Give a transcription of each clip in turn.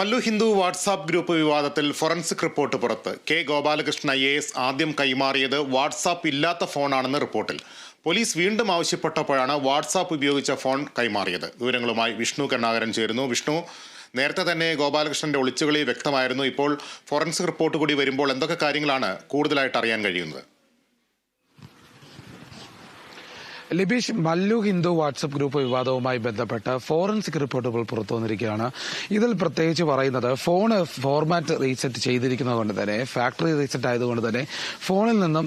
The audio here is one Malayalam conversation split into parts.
മല്ലു ഹിന്ദു വാട്സാപ്പ് ഗ്രൂപ്പ് വിവാദത്തിൽ ഫോറൻസിക് റിപ്പോർട്ട് പുറത്ത്. കെ ഗോപാലകൃഷ്ണ ഐ എസ് ആദ്യം കൈമാറിയത് വാട്സാപ്പ് ഇല്ലാത്ത ഫോണാണെന്ന് റിപ്പോർട്ടിൽ. പോലീസ് വീണ്ടും ആവശ്യപ്പെട്ടപ്പോഴാണ് വാട്സാപ്പ് ഉപയോഗിച്ച ഫോൺ കൈമാറിയത്. വിവരങ്ങളുമായി വിഷ്ണു കരുണാകരൻ ചേരുന്നു. വിഷ്ണു നേരത്തെ തന്നെ ഗോപാലകൃഷ്ണന്റെ ഒളിച്ചുകളി വ്യക്തമായിരുന്നു. ഇപ്പോൾ ഫോറൻസിക് റിപ്പോർട്ട് കൂടി വരുമ്പോൾ എന്തൊക്കെ കാര്യങ്ങളാണ് കൂടുതലായിട്ട് അറിയാൻ കഴിയുന്നത്? ലിബീഷ് മല്ലു ഹിന്ദു വാട്സപ്പ് ഗ്രൂപ്പ് വിവാദവുമായി ബന്ധപ്പെട്ട് ഫോറൻസിക് റിപ്പോർട്ടുകൾ പുറത്തു വന്നിരിക്കുകയാണ് ഇതിൽ പ്രത്യേകിച്ച് പറയുന്നത് ഫോൺ ഫോർമാറ്റ് റീസെറ്റ് ചെയ്തിരിക്കുന്നത് കൊണ്ട് തന്നെ ഫാക്ടറി റീസെറ്റ് ആയതുകൊണ്ട് തന്നെ ഫോണിൽ നിന്നും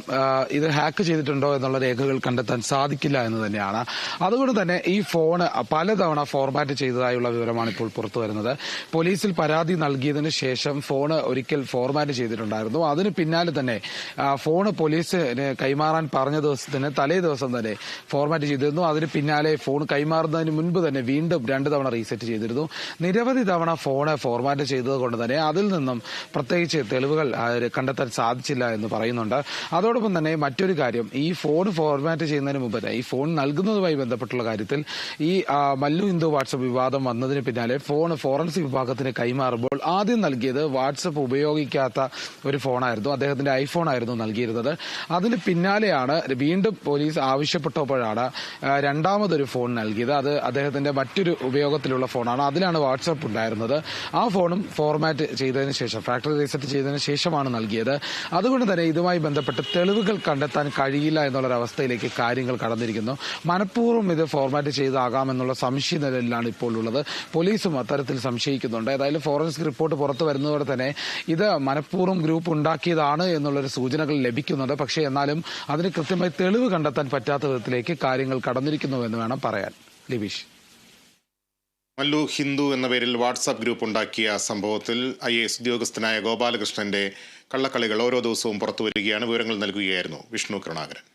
ഇത് ഹാക്ക് ചെയ്തിട്ടുണ്ടോ എന്നുള്ള രേഖകൾ കണ്ടെത്താൻ സാധിക്കില്ല എന്ന് തന്നെയാണ്. അതുകൊണ്ട് തന്നെ ഈ ഫോൺ പലതവണ ഫോർമാറ്റ് ചെയ്തതായുള്ള വിവരമാണ് ഇപ്പോൾ പുറത്തു വരുന്നത് പോലീസിൽ പരാതി നൽകിയതിനു ശേഷം ഫോൺ ഒരിക്കൽ ഫോർമാറ്റ് ചെയ്തിട്ടുണ്ടായിരുന്നു. അതിന് പിന്നാലെ തന്നെ ഫോൺ പോലീസിന് കൈമാറാൻ പറഞ്ഞ ദിവസത്തിന് തലേ ദിവസം തന്നെ ഫോർമാറ്റ് ചെയ്തിരുന്നു. അതിന് പിന്നാലെ ഫോൺ കൈമാറുന്നതിന് മുൻപ് തന്നെ വീണ്ടും രണ്ട് തവണ റീസെറ്റ് ചെയ്തിരുന്നു. നിരവധി തവണ ഫോൺ ഫോർമാറ്റ് ചെയ്തത് കൊണ്ട് തന്നെ അതിൽ നിന്നും പ്രത്യേകിച്ച് തെളിവുകൾ കണ്ടെത്താൻ സാധിച്ചില്ല എന്ന് പറയുന്നുണ്ട്. അതോടൊപ്പം തന്നെ മറ്റൊരു കാര്യം ഈ ഫോൺ ഫോർമാറ്റ് ചെയ്യുന്നതിന് മുമ്പ് തന്നെ ഈ ഫോൺ നൽകുന്നതുമായി ബന്ധപ്പെട്ടുള്ള കാര്യത്തിൽ ഈ മല്ലു ഹിന്ദു വാട്സപ്പ് വിവാദം വന്നതിന് പിന്നാലെ ഫോൺ ഫോറൻസിക് വിഭാഗത്തിന് കൈമാറുമ്പോൾ ആദ്യം നൽകിയത് വാട്സപ്പ് ഉപയോഗിക്കാത്ത ഒരു ഫോണായിരുന്നു അദ്ദേഹത്തിന്റെ ഐഫോൺ ആയിരുന്നു നൽകിയിരുന്നത്. അതിന് പിന്നാലെയാണ് വീണ്ടും പോലീസ് ആവശ്യപ്പെട്ടപ്പോഴാണ് ആ, രണ്ടാമതൊരു ഫോൺ നൽകിയത്. അത് അദ്ദേഹത്തിന്റെ മറ്റൊരു ഉപയോഗത്തിലുള്ള ഫോണാണ്. അതിലാണ് വാട്സപ്പ് ഉണ്ടായിരുന്നത്. ആ ഫോണും ഫോർമാറ്റ് ചെയ്തതിന് ശേഷം ഫാക്ടറി റീസെറ്റ് ചെയ്തതിന് ശേഷമാണ് നൽകിയത്. അതുകൊണ്ട് തന്നെ ഇതുമായി ബന്ധപ്പെട്ട് തെളിവുകൾ കണ്ടെത്താൻ കഴിയില്ല എന്നുള്ളൊരവസ്ഥയിലേക്ക് കാര്യങ്ങൾ കടന്നിരിക്കുന്നു. മനഃപൂർവം ഇത് ഫോർമാറ്റ് ചെയ്താകാമെന്നുള്ള സംശയ നിലയിലാണ് ഇപ്പോൾ ഉള്ളത് പോലീസും അത്തരത്തിൽ സംശയിക്കുന്നുണ്ട്. ഏതായാലും ഫോറൻസിക് റിപ്പോർട്ട് പുറത്തു വരുന്നതോടെ തന്നെ ഇത് മനഃപൂർവം ഗ്രൂപ്പ് ഉണ്ടാക്കിയതാണ് എന്നുള്ളൊരു സൂചനകൾ ലഭിക്കുന്നുണ്ട്. പക്ഷേ എന്നാലും അതിന് കൃത്യമായി തെളിവ് കണ്ടെത്താൻ പറ്റാത്ത വിധത്തിലേക്ക് കാര്യങ്ങൾ കടന്നിരിക്കുന്നുവെന്ന് വേണം പറയാൻ. ലിബീഷ്. മല്ലു ഹിന്ദു എന്ന പേരിൽ വാട്സാപ്പ് ഗ്രൂപ്പ് ഉണ്ടാക്കിയ സംഭവത്തിൽ ഐ എ എസ് ഉദ്യോഗസ്ഥനായ ഗോപാലകൃഷ്ണന്റെ കള്ളക്കളികൾ ഓരോ ദിവസവും പുറത്തു വരികയാണ് വിവരങ്ങൾ നൽകുകയായിരുന്നു വിഷ്ണു കരുണാകരൻ.